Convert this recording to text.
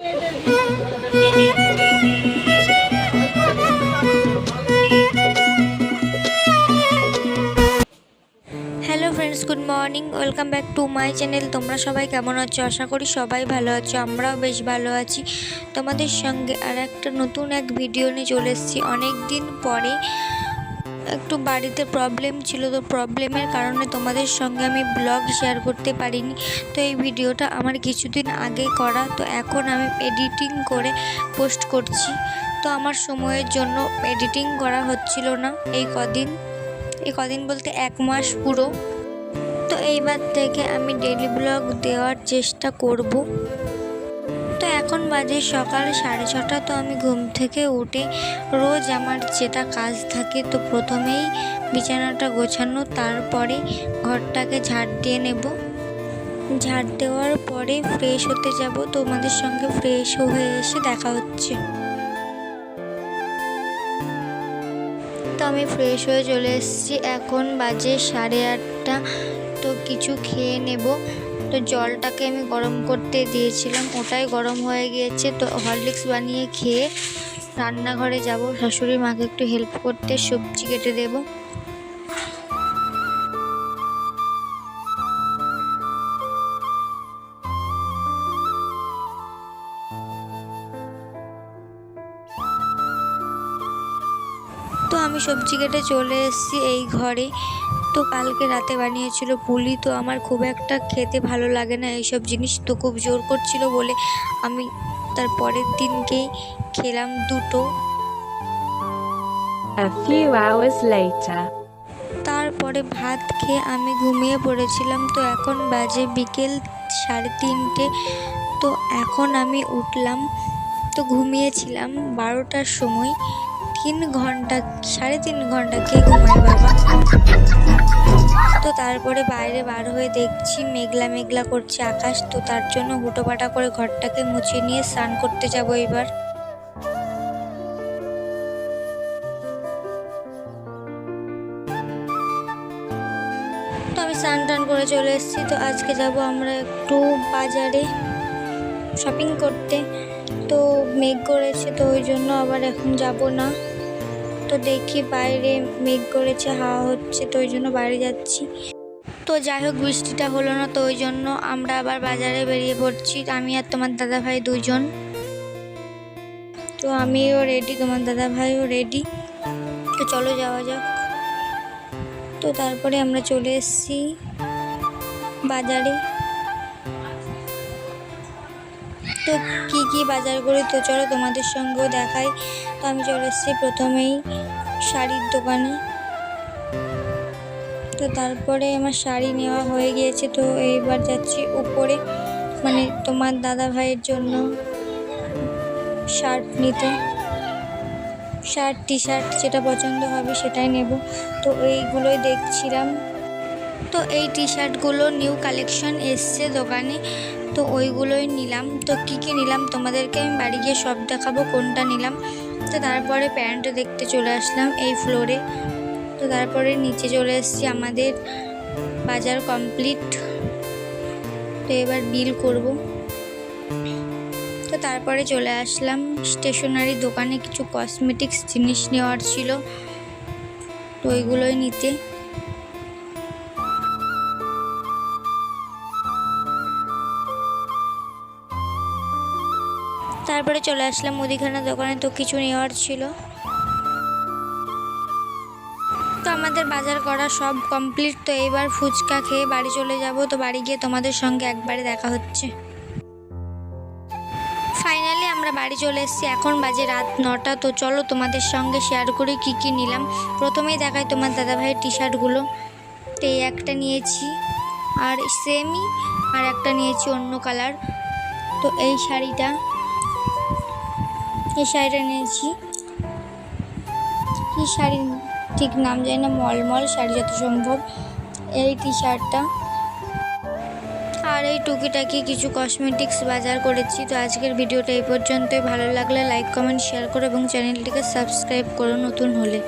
Hello friends good morning welcome back to my channel তোমরা সবাই কেমন আছো? আশা করি সবাই ভালো আছো, আমরাও বেশ ভালো আছি। তোমাদের সঙ্গে আর একটা নতুন এক ভিডিও নিয়ে চলে এসেছি। অনেক দিন পরে একটু বাড়িতে প্রবলেম ছিল তো প্রবলেমের কারণে তোমাদের সঙ্গে আমি ব্লগ শেয়ার করতে পারিনি। তো এই ভিডিওটা আমার কিছুদিন আগে করা, তো এখন আমি এডিটিং করে পোস্ট করছি। তো আমার সময়ের জন্য এডিটিং করা হচ্ছিল না এই কদিন। এই কদিন বলতে এক মাস পুরো। তো এইবার থেকে আমি ডেলি ব্লগ দেওয়ার চেষ্টা করব। এখন বাজে সকাল সাড়ে ছটা, তো আমি ঘুম থেকে উঠে রোজ আমার যেটা কাজ থাকে, তো প্রথমেই বিছানাটা গোছানো, তারপরে ঘরটাকে ঝাড় দিয়ে নেব। ঝাড় দেওয়ার পরে ফ্রেশ হতে যাব, তোমাদের সঙ্গে ফ্রেশ হয়ে এসে দেখা হচ্ছে। তো আমি ফ্রেশ হয়ে চলে এসেছি, এখন বাজে সাড়ে আটটা, তো কিছু খেয়ে নেব। তো জলটাকে আমি গরম করতে দিয়েছিলাম, ওটাই গরম হয়ে গিয়েছে। তো হরলিক্স বানিয়ে খেয়ে রান্নাঘরে যাব। শাশুড়ি মাকে একটু হেল্প করতে সবজি কেটে দেবো। তো আমি সবজি কেটে চলে এসেছি এই ঘরে। তো কালকে রাতে বানিয়েছিল পুলি তো আমার খুব একটা খেতে ভালো লাগে না। এইসব জিনিস তো খুব জোর করছিল বলে আমি তার পরের দিনকেই খেলাম দুটো। তারপরে ভাত খেয়ে আমি ঘুমিয়ে পড়েছিলাম তো এখন বাজে বিকেল সাড়ে তিনটে। তো এখন আমি উঠলাম তো ঘুমিয়েছিলাম বারোটার সময়। তিন ঘণ্টা সাড়ে তিন ঘণ্টা কে ঘুমায় বাবা? তারপরে বাইরে বার হয়ে দেখছি মেঘলা মেঘলা করছে আকাশ, তো তার জন্য হুটোপাটা করে ঘরটাকে মুছে নিয়ে স্নান করতে যাব এবার। তো আমি স্নান টান করে চলে এসেছি, তো আজকে যাব আমরা একটু বাজারে শপিং করতে। তো মেঘ করেছে, তো ওই জন্য আবার এখন যাব না। তো দেখি বাইরে মেঘ করেছে, হাওয়া হচ্ছে, তো ওই জন্য বাইরে যাচ্ছি। তো যাই হোক, বৃষ্টিটা হলো না, তো ওই জন্য আমরা আবার বাজারে বেরিয়ে পড়ছি। আমি আর তোমার দাদা ভাই দুজন। তো আমিও রেডি তোমার দাদা ভাইও রেডি তো চলো যাওয়া যাক। তো তারপরে আমরা চলে এসেছি বাজারে। তো কী কী বাজার করি তো চলো তোমাদের সঙ্গেও দেখাই। তো আমি চলে এসেছি প্রথমেই শাড়ির দোকানে। তো তারপরে আমার শাড়ি নেওয়া হয়ে গিয়েছে তো এইবার যাচ্ছি উপরে। মানে তোমার দাদা ভাইয়ের জন্য শার্ট নিতে। শার্ট টি শার্ট যেটা পছন্দ হবে সেটাই নেব। তো এইগুলোই দেখছিলাম। তো এই টি শার্টগুলো নিউ কালেকশন এসছে দোকানে। তো ওইগুলোই নিলাম। তো কী কী নিলাম? তোমাদেরকে আমি বাড়ি গিয়ে সব দেখাবো কোনটা নিলাম। তো তারপরে প্যান্ট দেখতে চলে আসলাম এই ফ্লোরে। তো তারপরে নিচে চলে এসেছি আমাদের বাজার কমপ্লিট। তো এবার বিল করব। তো তারপরে চলে আসলাম স্টেশনারি দোকানে কিছু কসমেটিক্স জিনিস নেওয়ার ছিল। তো ওইগুলোই নিতে। তারপরে চলে আসলাম মুদিখানা দোকানে, তো কিছু নেওয়ার ছিল। তো আমাদের বাজার করা সব কমপ্লিট তো এইবার ফুচকা খেয়ে বাড়ি চলে যাব। তো বাড়ি গিয়ে তোমাদের সঙ্গে একবারে দেখা হচ্ছে। ফাইনালি আমরা বাড়ি চলে এসেছি, এখন বাজে রাত নটা। তো চলো তোমাদের সঙ্গে শেয়ার করি কি কি নিলাম। প্রথমেই দেখাই তোমার দাদাভাইয়ের টি শার্টগুলো তো এই একটা নিয়েছি, আর সেমই আর একটা নিয়েছি অন্য কালার তো এই শাড়িটা এই শাড়িটা নিয়েছি? কী শাড়ির ঠিক নাম জানি না, মলমল শাড়ি যত সম্ভব। এই টি শার্টটা আর এই টুকিটাকি কিছু কসমেটিক্স বাজার করেছি, তো আজকের ভিডিওটা এই পর্যন্তই। ভালো লাগলে লাইক কমেন্ট শেয়ার করো এবং চ্যানেলটিকে সাবস্ক্রাইব করো নতুন হলে।